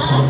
나